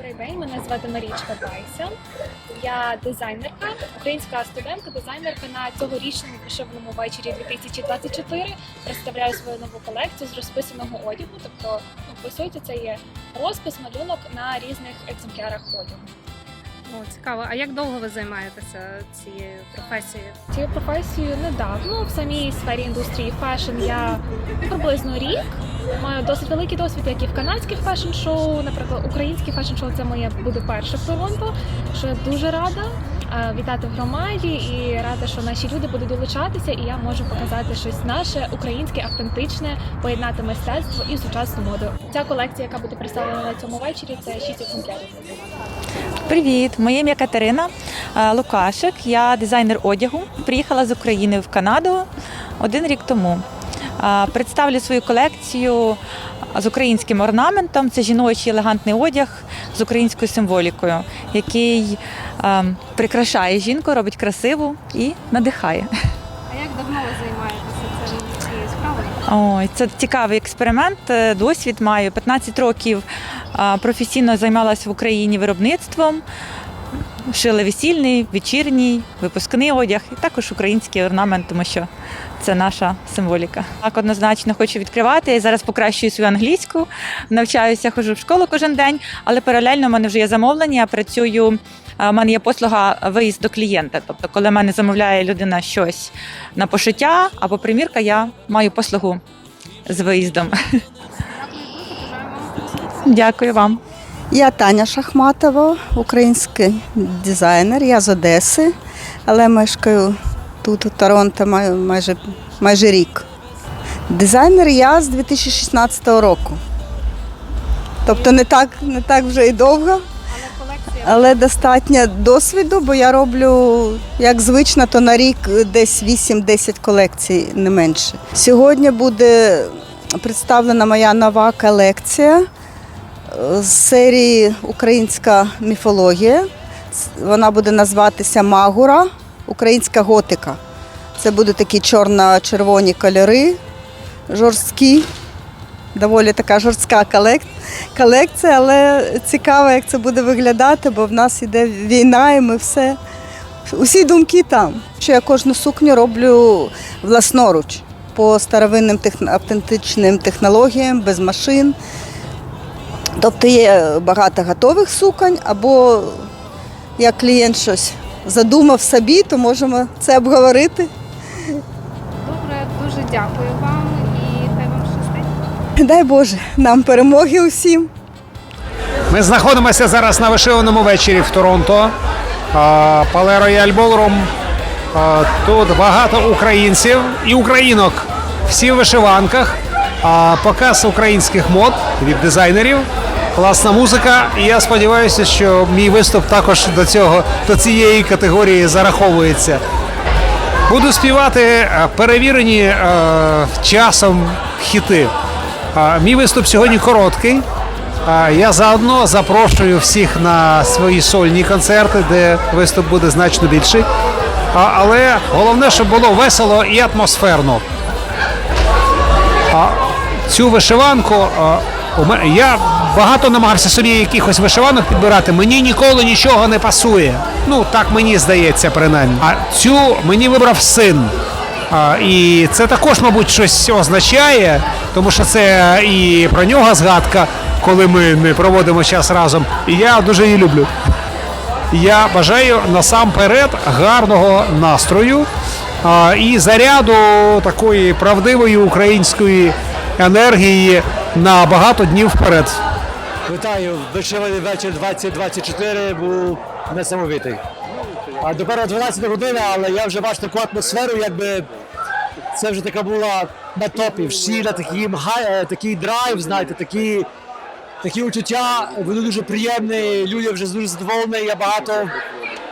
Добрий мене звати Марічка Байся. Я дизайнерка, українська студентка, дизайнерка на цьогорічному вишиваному вечорі 2024. Представляю свою нову колекцію з розписаного одягу. Тобто, ну, по суті, це є розпис, малюнок на різних екземплярах одягу. О, цікаво. А як довго ви займаєтеся цією професією? Цією професією недавно в самій сфері індустрії фешн я приблизно рік. Маю досить великий досвід, як і в канадських фешн-шоу. Наприклад, українське фешн-шоу це моє буде перше в Торонто. Що я дуже рада вітати в громаді і рада, що наші люди будуть долучатися, і я можу показати щось наше, українське, автентичне, поєднати мистецтво і сучасну моду. Ця колекція, яка буде представлена на цьому вечорі, це шість екземплярів. Привіт, моє ім'я Катерина е, Лукашик. Я дизайнер одягу. Приїхала з України в Канаду один рік тому. Представлю свою колекцію з українським орнаментом. Це жіночий елегантний одяг з українською символікою, який прикрашає жінку, робить красиву і надихає. А як давно ви займаєтеся цією справою? Ой, це цікавий експеримент. е, Досвід маю 15 років. Професійно займалася в Україні виробництвом. Шили весільний, вечірній, випускний одяг і також український орнамент, тому що це наша символіка. Так однозначно хочу відкривати. Я зараз покращую свою англійську, навчаюся, ходжу в школу кожен день, але паралельно в мене вже є замовлення. Я працюю. У мене є послуга виїзд до клієнта. Тобто, коли в мене замовляє людина щось на пошиття або примірка, я маю послугу з виїздом. Дякую вам. Я Таня Шахматова, український дизайнер. Я з Одеси, але мешкаю тут, у Торонто, майже, майже рік. Дизайнер я з 2016 року. Тобто не так, не так вже і довго, Але достатньо досвіду, бо я роблю, як звично, то на рік десь 8-10 колекцій, не менше. Сьогодні буде представлена моя нова колекція з серії Українська міфологія. Вона буде називатися Магура, Українська готика. Це будуть такі чорно-червоні кольори, жорсткі, доволі така жорстка колекція, але цікаво, як це буде виглядати, бо в нас іде війна і ми все. Усі думки там. Що я кожну сукню роблю власноруч по старовинним автентичним технологіям, без машин. Тобто є багато готових суконь, або як клієнт щось задумав собі, то можемо це обговорити. добре, дуже дякую вам і хай вам щастить. Дай Боже, нам перемоги усім. Ми знаходимося зараз на вишиваному вечорі в Торонто. Пале Рояль Болрум. Тут багато українців і українок. Всі в вишиванках. А, Показ українських мод від дизайнерів. Класна музика. І я сподіваюся, що мій виступ також до цього до цієї категорії зараховується. Буду співати е, перевірені е, часом хіти. А, Мій виступ сьогодні короткий. А, Я заодно запрошую всіх на свої сольні концерти, де виступ буде значно більший. А, Але головне, щоб було весело і атмосферно. А цю вишиванку мене- я багато намагався собі якихось вишиванок підбирати. Мені ніколи нічого не пасує. Ну так мені здається, принаймні. А цю мені вибрав син. А, і це також, мабуть, щось означає, тому що це і про нього згадка, коли ми не проводимо час разом. І я дуже її люблю. Я бажаю насамперед гарного настрою а, і заряду такої правдивої української енергії на багато днів вперед. Вітаю, вишиваний вечір 2024 був несамовитий. А тепер 12 година, але я вже бачу таку атмосферу, якби це вже така була на топі. Всі на такий, е, такий драйв, знаєте, такі, такі відчуття, вони дуже приємні, люди вже дуже задоволені. Я багато,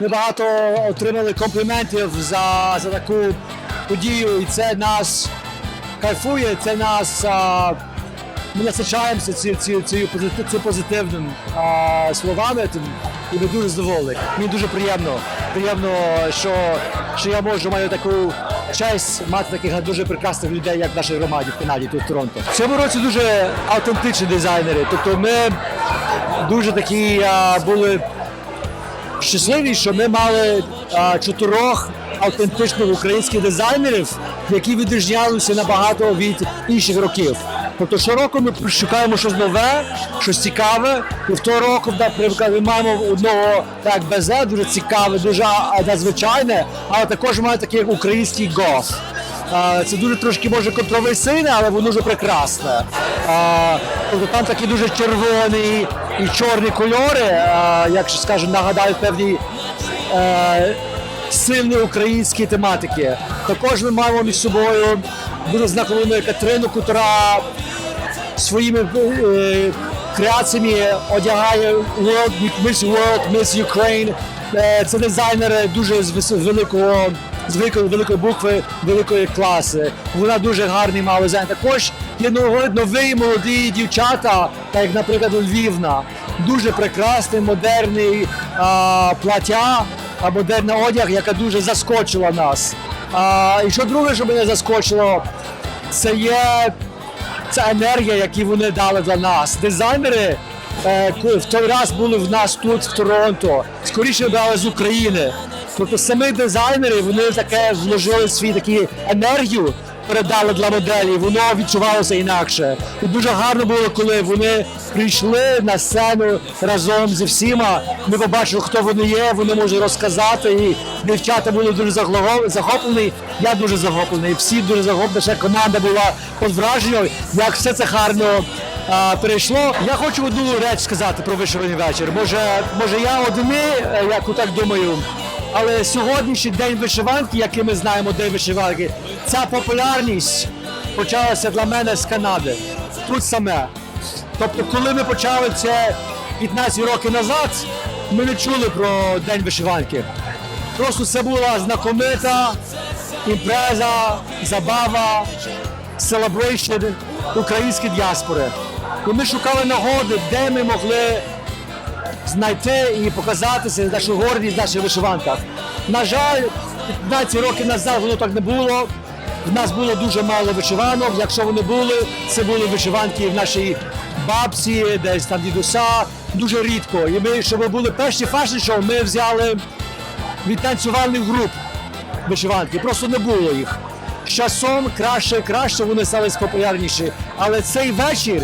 ми багато отримали компліментів за, за таку подію, і це нас кайфує, це нас. А, ми насичаємося ці, ці, ці, позитив, цим позитивним а, словами і ми дуже задоволені. Мені дуже приємно. Приємно, що, що я можу маю таку честь мати таких дуже прекрасних людей, як в нашій громаді в Канаді, тут в Торонто. В цьому році дуже автентичні дизайнери. Тобто ми дуже такі а, були щасливі, що ми мали а, чотирьох автентичних українських дизайнерів, які відрізнялися набагато від інших років. Тобто щороку ми шукаємо щось нове, щось цікаве. І в того року, наприклад, ми маємо одного так безе, дуже цікаве, дуже надзвичайне, але також маємо такий український гоф. Це дуже трошки може контроверсійне, але воно дуже прекрасне. Тобто там такі дуже червоні і чорні кольори, як скажемо, нагадають певні сильні українські тематики. Також ми маємо між собою дуже знакову Катерину, яка своїми е, креаціями одягає World, Miss World, Miss Ukraine. Е, Це дизайнери дуже з великого з великої, великої букви, великої класи. Вона дуже гарний мала дизайн. Також є нові молоді дівчата, так як, наприклад, Львівна. Дуже прекрасний, модерний а, плаття, а модерна одяг, яка дуже заскочила нас. А, і що друге, що мене заскочило, це є ця енергія, яку вони дали для нас. Дизайнери е, в той раз були в нас тут, в Торонто, скоріше брали з України. Тобто самі дизайнери вони таке вложили свій такі енергію, передали для моделі, воно відчувалося інакше. І дуже гарно було, коли вони прийшли на сцену разом зі всіма. Ми побачили, хто вони є, вони можуть розказати. І дівчата були дуже захоплені. Я дуже захоплений. Всі дуже захоплені. Ще команда була під враженням, як все це гарно перейшло. Я хочу одну реч сказати про вишиваний вечір. Може, може я один, е, як так думаю. Але сьогоднішній день вишиванки, який ми знаємо, день вишиванки, ця популярність почалася для мене з Канади. Тут саме. Тобто, коли ми почали це 15 років назад, ми не чули про День вишиванки. Просто це була знакомита імпреза, забава, celebration української діаспори. Ми шукали нагоди, де ми могли знайти і показатися нашу гордість в наших вишиванках. На жаль, 15 років назад воно так не було. В нас було дуже мало вишиванок. Якщо вони були, це були вишиванки в нашій бабці, десь там дідуся. Дуже рідко. І ми, щоб були перші фашн-шоу, ми взяли від танцювальних груп вишиванки. Просто не було їх. З часом краще краще вони стали популярніші. Але цей вечір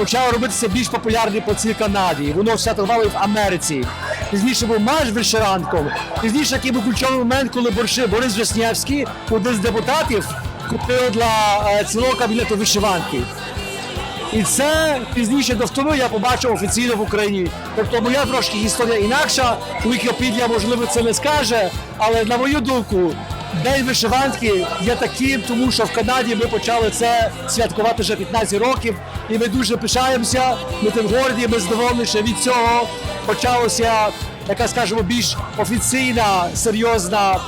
почав робитися більш популярний по цілій Канаді. Воно все торгувало і в Америці. Пізніше був марш вишиванком. Пізніше такий був ключовий момент, коли Борис Веснєвський, один з депутатів, купив для е, цілого кабінету вишиванки. І це пізніше до второї я побачив офіційно в Україні. Тобто моя трошки історія інакша. Вікіпедія, можливо, це не скаже, але на мою думку, День вишиванки є таким, тому що в Канаді ми почали це святкувати вже 15 років, і ми дуже пишаємося. Ми тим горді, ми задоволені, що від цього почалося така, скажімо, більш офіційна, серйозна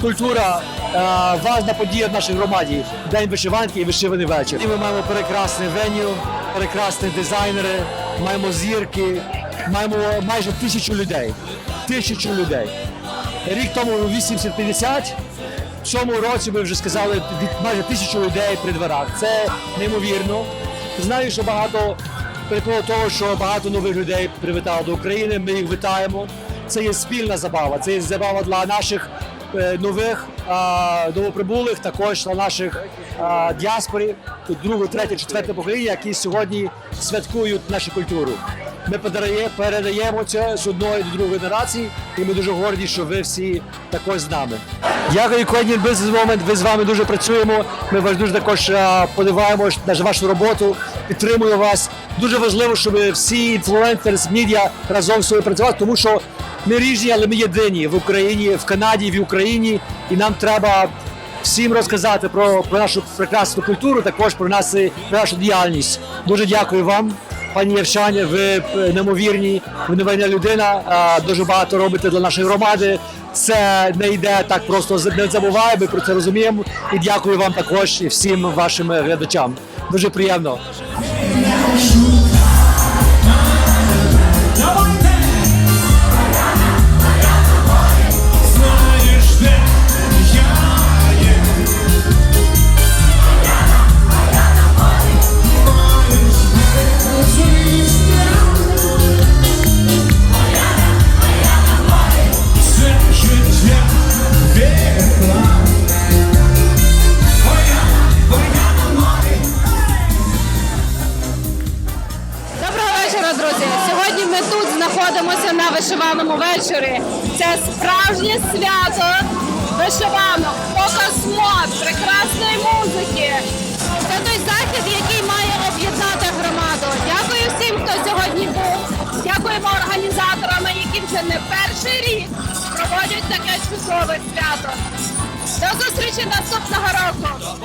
культура, е, важна подія в нашій громаді. День вишиванки і вишиваний вечір. І ми маємо прекрасне веню, прекрасні дизайнери, маємо зірки, маємо майже тисячу людей. Тисячу людей. Рік тому 850. В цьому році ми вже сказали від майже тисячу людей при дверах. Це неймовірно. Знаю, що багато приколу того, що багато нових людей привітало до України. Ми їх вітаємо. Це є спільна забава. Це є забава для наших е, нових новоприбулих, також для наших діаспорів, тут друге, третє, четверте покоління, які сьогодні святкують нашу культуру. Ми передає- передаємо це з одної до другої генерації, і ми дуже горді, що ви всі також з нами. Дякую, ми з вами, ми з вами дуже працюємо. Ми вас дуже також а, подиваємось на вашу роботу, підтримуємо вас. Дуже важливо, щоб всі інфлюенсери з медіа разом з собою працювали, тому що ми різні, але ми єдині в Україні, в Канаді, в Україні, і нам треба всім розказати про, про нашу прекрасну культуру, також про нас про нашу діяльність. Дуже дякую вам. Пані Євшані, ви немовірні, неймовірні, ви невинна людина, дуже багато робите для нашої громади. Це не йде так просто не забуває, ми про це розуміємо. І дякую вам також і всім вашим глядачам. Дуже приємно. Вечорі. Це справжнє свято вишиванок, показ прекрасної музики. Це той захід, який має об'єднати громаду. Дякую всім, хто сьогодні був. Дякуємо організаторам, які вже не перший рік проводять таке чудове свято. До зустрічі наступного року!